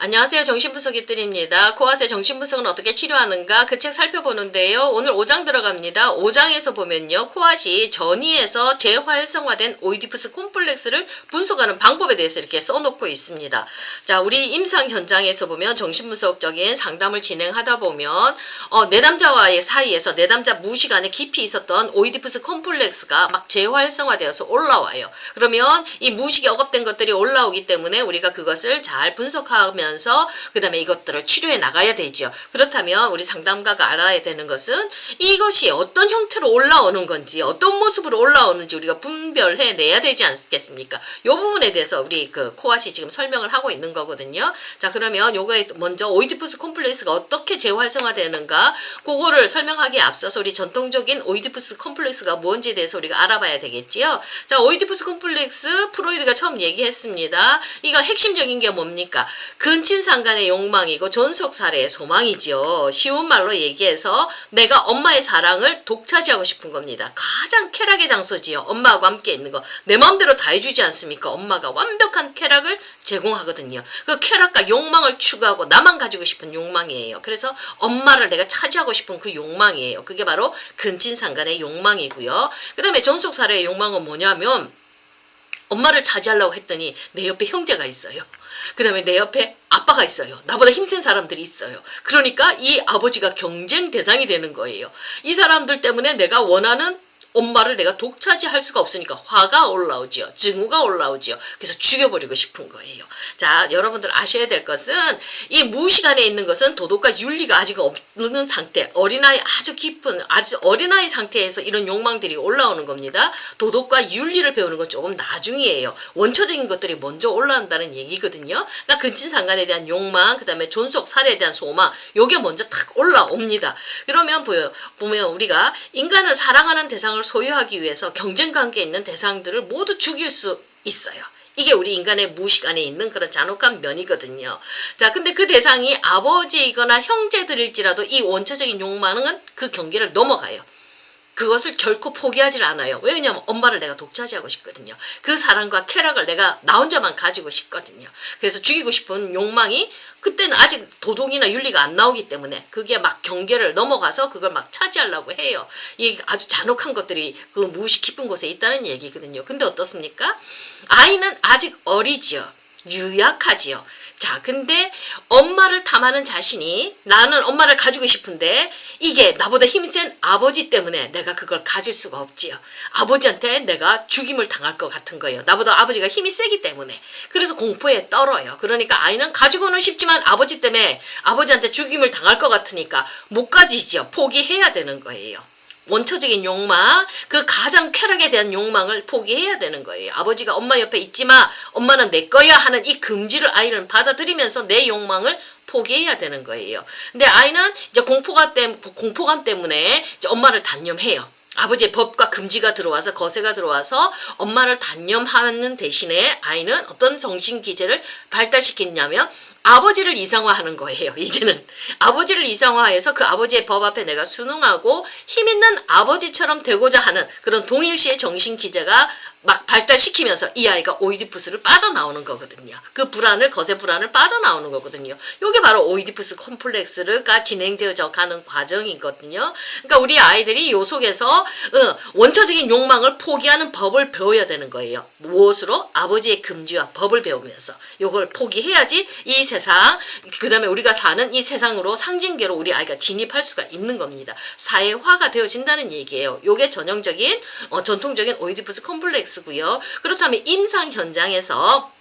안녕하세요. 정신분석이들입니다. 코아세 정신분석은 어떻게 치료하는가 그 책 살펴보는데요. 오늘 5장 들어갑니다. 5장에서 보면요. 코앗이 전이에서 재활성화된 오이디푸스 콤플렉스를 분석하는 방법에 대해서 이렇게 써놓고 있습니다. 자, 우리 임상 현장에서 보면 정신분석적인 상담을 진행하다 보면 어, 내담자와의 사이에서 내담자 무식 안에 깊이 있었던 오이디푸스 콤플렉스가 막 재활성화되어서 올라와요. 그러면 이 무식이 억압된 것들이 올라오기 때문에 우리가 그것을 잘 분석하면 서 그 다음에 이것들을 치료해 나가야 되죠. 그렇다면 우리 상담가가 알아야 되는 것은 이것이 어떤 형태로 올라오는 건지 어떤 모습으로 올라오는지 우리가 분별해 내야 되지 않겠습니까? 이 부분에 대해서 우리 그 코아시 지금 설명을 하고 있는 거거든요. 자 그러면 요거에 먼저 오이디푸스 콤플렉스가 어떻게 재활성화되는가 그거를 설명하기에 앞서서 우리 전통적인 오이디푸스 콤플렉스가 뭔지에 대해서 우리가 알아봐야 되겠지요. 자 오이디푸스 콤플렉스 프로이드가 처음 얘기했습니다. 이거 핵심적인 게 뭡니까? 근 친상간의 욕망이고 존속살해의 소망이지요. 쉬운 말로 얘기해서 내가 엄마의 사랑을 독차지하고 싶은 겁니다. 가장 쾌락의 장소지요. 엄마하고 함께 있는 거. 내 마음대로 다 해주지 않습니까? 엄마가 완벽한 쾌락을 제공하거든요. 그 쾌락과 욕망을 추구하고 나만 가지고 싶은 욕망이에요. 그래서 엄마를 내가 차지하고 싶은 그 욕망이에요. 그게 바로 근친상간의 욕망이고요. 그 다음에 존속살해의 욕망은 뭐냐면 엄마를 차지하려고 했더니 내 옆에 형제가 있어요. 그 다음에 내 옆에 아빠가 있어요. 나보다 힘센 사람들이 있어요. 그러니까 이 아버지가 경쟁 대상이 되는 거예요. 이 사람들 때문에 내가 원하는 엄마를 내가 독차지할 수가 없으니까 화가 올라오지요. 증오가 올라오지요. 그래서 죽여버리고 싶은 거예요. 자, 여러분들 아셔야 될 것은 이 무시간에 있는 것은 도덕과 윤리가 아직 없는 상태, 어린아이 아주 깊은 아주 어린아이 상태에서 이런 욕망들이 올라오는 겁니다. 도덕과 윤리를 배우는 건 조금 나중이에요. 원초적인 것들이 먼저 올라온다는 얘기거든요. 그러니까 근친상간에 대한 욕망, 그 다음에 존속 살해에 대한 소망, 요게 먼저 탁 올라옵니다. 그러면 보여 보면 우리가 인간은 사랑하는 대상을 소유하기 위해서 경쟁 관계에 있는 대상들을 모두 죽일 수 있어요. 이게 우리 인간의 무식 안에 있는 그런 잔혹한 면이거든요. 자, 근데 그 대상이 아버지이거나 형제들일지라도 이 원초적인 욕망은 그 경계를 넘어가요. 그것을 결코 포기하지 않아요. 왜냐하면 엄마를 내가 독차지하고 싶거든요. 그 사랑과 쾌락을 내가 나 혼자만 가지고 싶거든요. 그래서 죽이고 싶은 욕망이 그때는 아직 도덕이나 윤리가 안 나오기 때문에 그게 막 경계를 넘어가서 그걸 막 차지하려고 해요. 이 아주 잔혹한 것들이 그 무의식 깊은 곳에 있다는 얘기거든요. 근데 어떻습니까? 아이는 아직 어리지요. 유약하지요. 자, 근데 엄마를 탐하는 자신이 나는 엄마를 가지고 싶은데 이게 나보다 힘센 아버지 때문에 내가 그걸 가질 수가 없지요. 아버지한테 내가 죽임을 당할 것 같은 거예요. 나보다 아버지가 힘이 세기 때문에. 그래서 공포에 떨어요. 그러니까 아이는 가지고는 싶지만 아버지 때문에 아버지한테 죽임을 당할 것 같으니까 못 가지죠. 포기해야 되는 거예요. 원초적인 욕망, 그 가장 쾌락에 대한 욕망을 포기해야 되는 거예요. 아버지가 엄마 옆에 있지 마, 엄마는 내 거야 하는 이 금지를 아이는 받아들이면서 내 욕망을 포기해야 되는 거예요. 근데 아이는 이제 공포감, 때, 공포감 때문에 엄마를 단념해요. 아버지의 법과 금지가 들어와서 거세가 들어와서 엄마를 단념하는 대신에 아이는 어떤 정신 기제를 발달시켰냐면 아버지를 이상화하는 거예요. 이제는 아버지를 이상화해서 그 아버지의 법 앞에 내가 순응하고 힘 있는 아버지처럼 되고자 하는 그런 동일시의 정신 기제가 막 발달시키면서 이 아이가 오이디푸스를 빠져나오는 거거든요. 그 불안을 거세 불안을 빠져나오는 거거든요. 이게 바로 오이디푸스 콤플렉스가 진행되어져 가는 과정이거든요. 그러니까 우리 아이들이 요 속에서 어, 원초적인 욕망을 포기하는 법을 배워야 되는 거예요. 무엇으로 아버지의 금지와 법을 배우면서 요걸 포기해야지 이 세상 그 다음에 우리가 사는 이 세상으로 상징계로 우리 아이가 진입할 수가 있는 겁니다. 사회화가 되어진다는 얘기예요. 요게 전형적인 어, 전통적인 오이디푸스 콤플렉스 고요. 그렇다면 임상 현장에서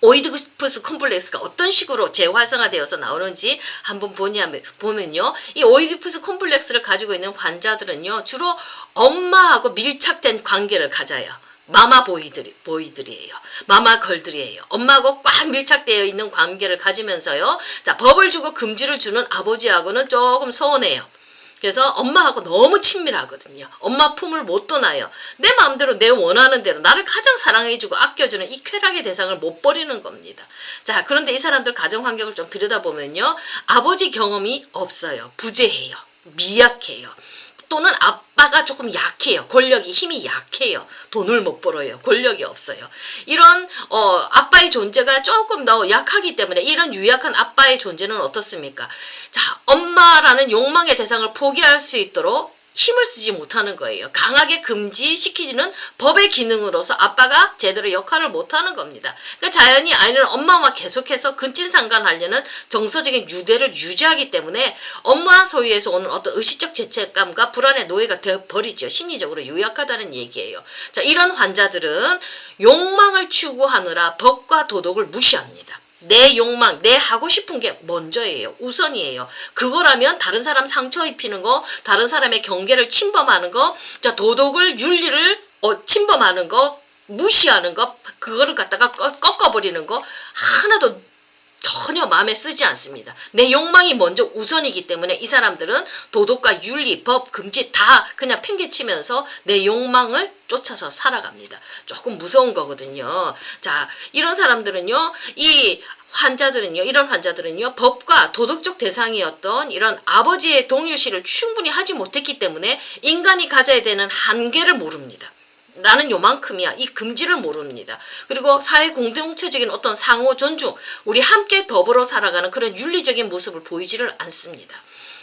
오이디푸스 콤플렉스가 어떤 식으로 재활성화되어서 나오는지 한번 보냐면 보면요. 이 오이디푸스 콤플렉스를 가지고 있는 환자들은요. 주로 엄마하고 밀착된 관계를 가져요. 마마 보이들이, 보이들이에요. 마마 걸들이에요. 엄마하고 꽉 밀착되어 있는 관계를 가지면서요. 자, 법을 주고 금지를 주는 아버지하고는 조금 서운해요. 그래서 엄마하고 너무 친밀하거든요. 엄마 품을 못 떠나요. 내 마음대로 내 원하는 대로 나를 가장 사랑해주고 아껴주는 이 쾌락의 대상을 못 버리는 겁니다. 자, 그런데 이 사람들 가정 환경을 좀 들여다보면요. 아버지 경험이 없어요. 부재해요. 미약해요. 또는 아, 아빠가 조금 약해요. 권력이 힘이 약해요. 돈을 못 벌어요. 권력이 없어요. 이런 어, 아빠의 존재가 조금 더 약하기 때문에 이런 유약한 아빠의 존재는 어떻습니까? 자, 엄마라는 욕망의 대상을 포기할 수 있도록 힘을 쓰지 못하는 거예요. 강하게 금지시키지는 법의 기능으로서 아빠가 제대로 역할을 못하는 겁니다. 그러니까 자연히 아이는 엄마와 계속해서 근친상간하려는 정서적인 유대를 유지하기 때문에 엄마 소유에서 오는 어떤 의식적 죄책감과 불안의 노예가 되어버리죠. 심리적으로 유약하다는 얘기예요. 자, 이런 환자들은 욕망을 추구하느라 법과 도덕을 무시합니다. 내 욕망, 내 하고 싶은 게 먼저예요. 우선이에요. 그거라면 다른 사람 상처 입히는 거, 다른 사람의 경계를 침범하는 거, 자, 도덕을, 윤리를 어, 침범하는 거, 무시하는 거, 그거를 갖다가 꺾- 꺾어버리는 거, 하나도 전혀 마음에 쓰지 않습니다. 내 욕망이 먼저 우선이기 때문에 이 사람들은 도덕과 윤리, 법, 금지 다 그냥 팽개치면서 내 욕망을 쫓아서 살아갑니다. 조금 무서운 거거든요. 자, 이런 사람들은요, 이 환자들은요, 이런 환자들은요, 법과 도덕적 대상이었던 이런 아버지의 동일시를 충분히 하지 못했기 때문에 인간이 가져야 되는 한계를 모릅니다. 나는 요만큼이야. 이 금지를 모릅니다. 그리고 사회 공동체적인 어떤 상호 존중, 우리 함께 더불어 살아가는 그런 윤리적인 모습을 보이지를 않습니다.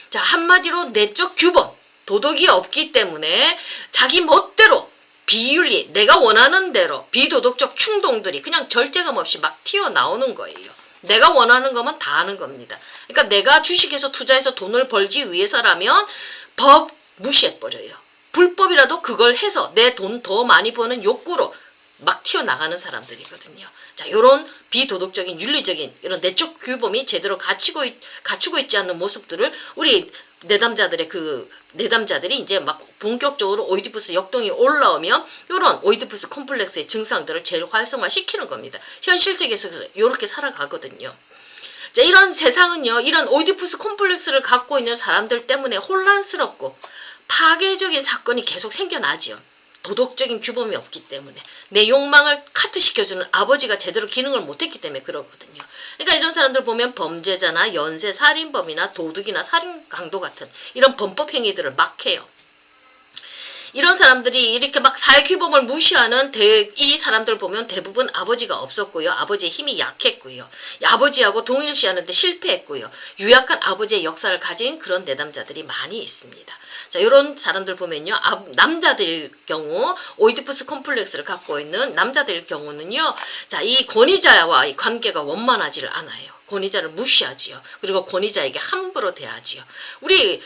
자, 한마디로 내적 규범, 도덕이 없기 때문에 자기 멋대로 비윤리, 내가 원하는 대로 비도덕적 충동들이 그냥 절제감 없이 막 튀어나오는 거예요. 내가 원하는 거면 다 하는 겁니다. 그러니까 내가 주식에서 투자해서 돈을 벌기 위해서라면 법 무시해버려요. 불법이라도 그걸 해서 내 돈 더 많이 버는 욕구로 막 튀어나가는 사람들이거든요. 자, 요런 비도덕적인 윤리적인 이런 내적 규범이 제대로 갖추고, 있, 갖추고 있지 않는 모습들을 우리 내담자들의 그 내담자들이 이제 막 본격적으로 오이디푸스 역동이 올라오면 이런 오이디푸스 콤플렉스의 증상들을 제일 활성화시키는 겁니다. 현실 세계에서 이렇게 살아가거든요. 자, 이런 세상은요, 이런 오이디푸스 콤플렉스를 갖고 있는 사람들 때문에 혼란스럽고 파괴적인 사건이 계속 생겨나지요. 도덕적인 규범이 없기 때문에 내 욕망을 카트시켜주는 아버지가 제대로 기능을 못했기 때문에 그러거든요. 그러니까 이런 사람들 보면 범죄자나 연쇄 살인범이나 도둑이나 살인 강도 같은 이런 범법 행위들을 막 해요. 이런 사람들이 이렇게 막 사회 규범을 무시하는 대, 이 사람들 보면 대부분 아버지가 없었고요. 아버지의 힘이 약했고요. 아버지하고 동일시하는데 실패했고요. 유약한 아버지의 역사를 가진 그런 내담자들이 많이 있습니다. 자, 이런 사람들 보면요. 아, 남자들 경우 오이디푸스 콤플렉스를 갖고 있는 남자들 경우는요. 자, 이 권위자와 의 관계가 원만하지를 않아요. 권위자를 무시하지요. 그리고 권위자에게 함부로 대하지요. 우리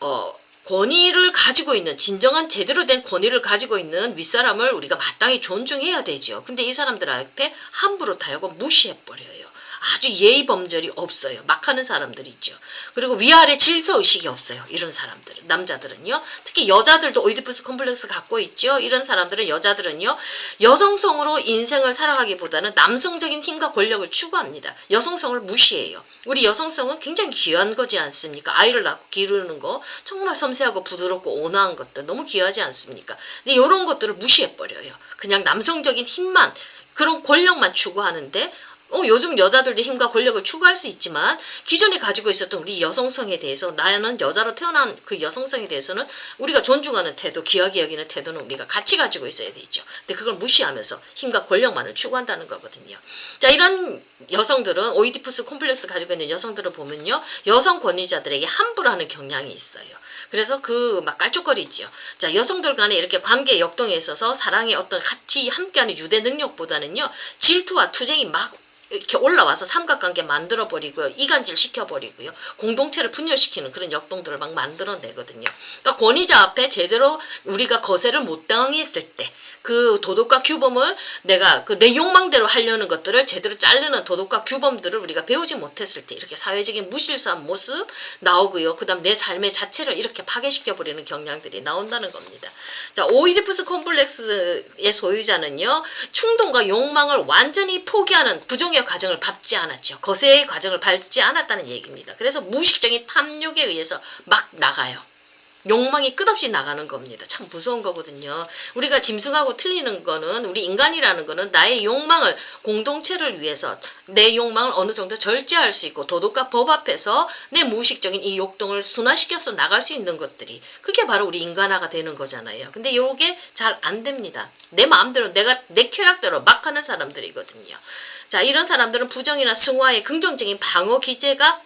어 권위를 가지고 있는 진정한 제대로 된 권위를 가지고 있는 윗사람을 우리가 마땅히 존중해야 되지요. 근데 이 사람들 앞에 함부로 다하고 무시해 버려요. 아주 예의 범절이 없어요. 막 하는 사람들이 있죠. 그리고 위아래 질서 의식이 없어요. 이런 사람들. 남자들은요. 특히 여자들도 오이디푸스 컴플렉스 갖고 있죠. 이런 사람들은 여자들은요. 여성성으로 인생을 살아가기보다는 남성적인 힘과 권력을 추구합니다. 여성성을 무시해요. 우리 여성성은 굉장히 귀한 거지 않습니까? 아이를 낳고 기르는 거 정말 섬세하고 부드럽고 온화한 것들 너무 귀하지 않습니까? 근데 이런 것들을 무시해 버려요. 그냥 남성적인 힘만 그런 권력만 추구하는데 어, 요즘 여자들도 힘과 권력을 추구할 수 있지만 기존에 가지고 있었던 우리 여성성에 대해서 나는 여자로 태어난 그 여성성에 대해서는 우리가 존중하는 태도, 귀하게 여기는 태도는 우리가 같이 가지고 있어야 되죠. 근데 그걸 무시하면서 힘과 권력만을 추구한다는 거거든요. 자, 이런 여성들은 오이디푸스 콤플렉스 가지고 있는 여성들을 보면요. 여성 권위자들에게 함부로 하는 경향이 있어요. 그래서 그 막 깔쪽거리지요. 자, 여성들 간에 이렇게 관계 역동에 있어서 사랑의 어떤 같이 함께하는 유대 능력보다는요. 질투와 투쟁이 막 이렇게 올라와서 삼각관계 만들어 버리고요. 이간질 시켜 버리고요. 공동체를 분열시키는 그런 역동들을 막 만들어 내거든요. 그러니까 권위자 앞에 제대로 우리가 거세를 못 당했을 때 그 도덕과 규범을 내가 그 내 욕망대로 하려는 것들을 제대로 자르는 도덕과 규범들을 우리가 배우지 못했을 때 이렇게 사회적인 무실수한 모습 나오고요. 그 다음 내 삶의 자체를 이렇게 파괴시켜 버리는 경향들이 나온다는 겁니다. 자, 오이디푸스 콤플렉스의 소유자는요. 충동과 욕망을 완전히 포기하는 부정의 과정을 밟지 않았죠. 거세의 과정을 밟지 않았다는 얘기입니다. 그래서 무의식적인 탐욕에 의해서 막 나가요. 욕망이 끝없이 나가는 겁니다. 참 무서운 거거든요. 우리가 짐승하고 틀리는 거는 우리 인간이라는 거는 나의 욕망을 공동체를 위해서 내 욕망을 어느 정도 절제할 수 있고 도덕과 법 앞에서 내 무의식적인 이 욕동을 순화시켜서 나갈 수 있는 것들이 그게 바로 우리 인간화가 되는 거잖아요. 근데 요게 잘 안 됩니다. 내 마음대로 내가 내 쾌락대로 막 하는 사람들이거든요. 자, 이런 사람들은 부정이나 승화의 긍정적인 방어 기제가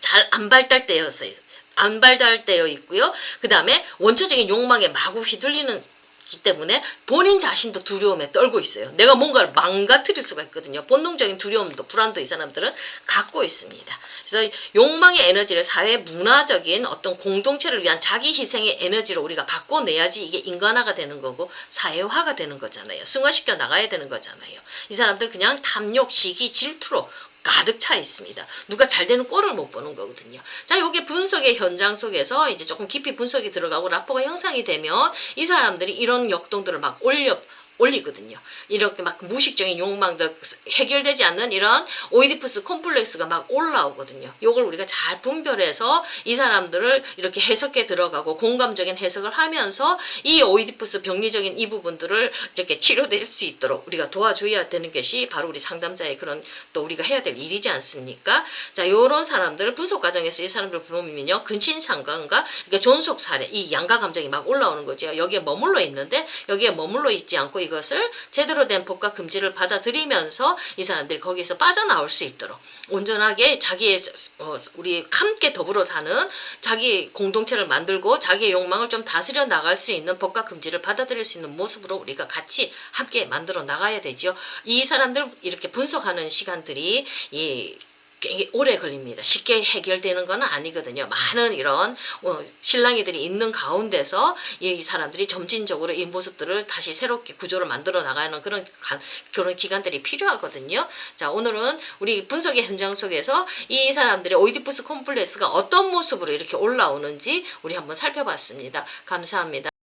잘 안 발달되었어요. 안 발달되어 있고요. 그 다음에 원초적인 욕망에 마구 휘둘리는 기 때문에 본인 자신도 두려움에 떨고 있어요. 내가 뭔가를 망가뜨릴 수가 있거든요. 본능적인 두려움도 불안도 이 사람들은 갖고 있습니다. 그래서 욕망의 에너지를 사회 문화적인 어떤 공동체를 위한 자기 희생의 에너지로 우리가 바꿔내야지 이게 인간화가 되는 거고 사회화가 되는 거잖아요. 승화시켜 나가야 되는 거잖아요. 이 사람들 그냥 탐욕, 시기, 질투로 가득 차 있습니다. 누가 잘 되는 꼴을 못 보는 거거든요. 자, 요게 분석의 현장 속에서 이제 조금 깊이 분석이 들어가고 라포가 형성이 되면 이 사람들이 이런 역동들을 막 올려 올리거든요. 이렇게 막 무의식적인 욕망들 해결되지 않는 이런 오이디푸스 콤플렉스가 막 올라오거든요. 요걸 우리가 잘 분별해서 이 사람들을 이렇게 해석해 들어가고 공감적인 해석을 하면서 이 오이디푸스 병리적인 이 부분들을 이렇게 치료될 수 있도록 우리가 도와줘야 되는 것이 바로 우리 상담자의 그런 또 우리가 해야 될 일이지 않습니까? 자, 요런 사람들을 분석 과정에서 이 사람들 보면요. 근친상간과 이렇게 존속 사례, 이 양가 감정이 막 올라오는 거죠. 여기에 머물러 있는데 여기에 머물러 있지 않고 이것을 제대로 된 법과 금지를 받아들이면서 이 사람들이 거기에서 빠져나올 수 있도록 온전하게 자기의 어, 우리 함께 더불어 사는 자기 공동체를 만들고 자기의 욕망을 좀 다스려 나갈 수 있는 법과 금지를 받아들일 수 있는 모습으로 우리가 같이 함께 만들어 나가야 되죠. 이 사람들 이렇게 분석하는 시간들이 이 굉장히 오래 걸립니다. 쉽게 해결되는 건 아니거든요. 많은 이런 어, 신랑이들이 있는 가운데서 이 사람들이 점진적으로 이 모습들을 다시 새롭게 구조를 만들어 나가는 그런 가- 그런 기간들이 필요하거든요. 자 오늘은 우리 분석의 현장 속에서 이 사람들의 오이디푸스 콤플렉스가 어떤 모습으로 이렇게 올라오는지 우리 한번 살펴봤습니다. 감사합니다.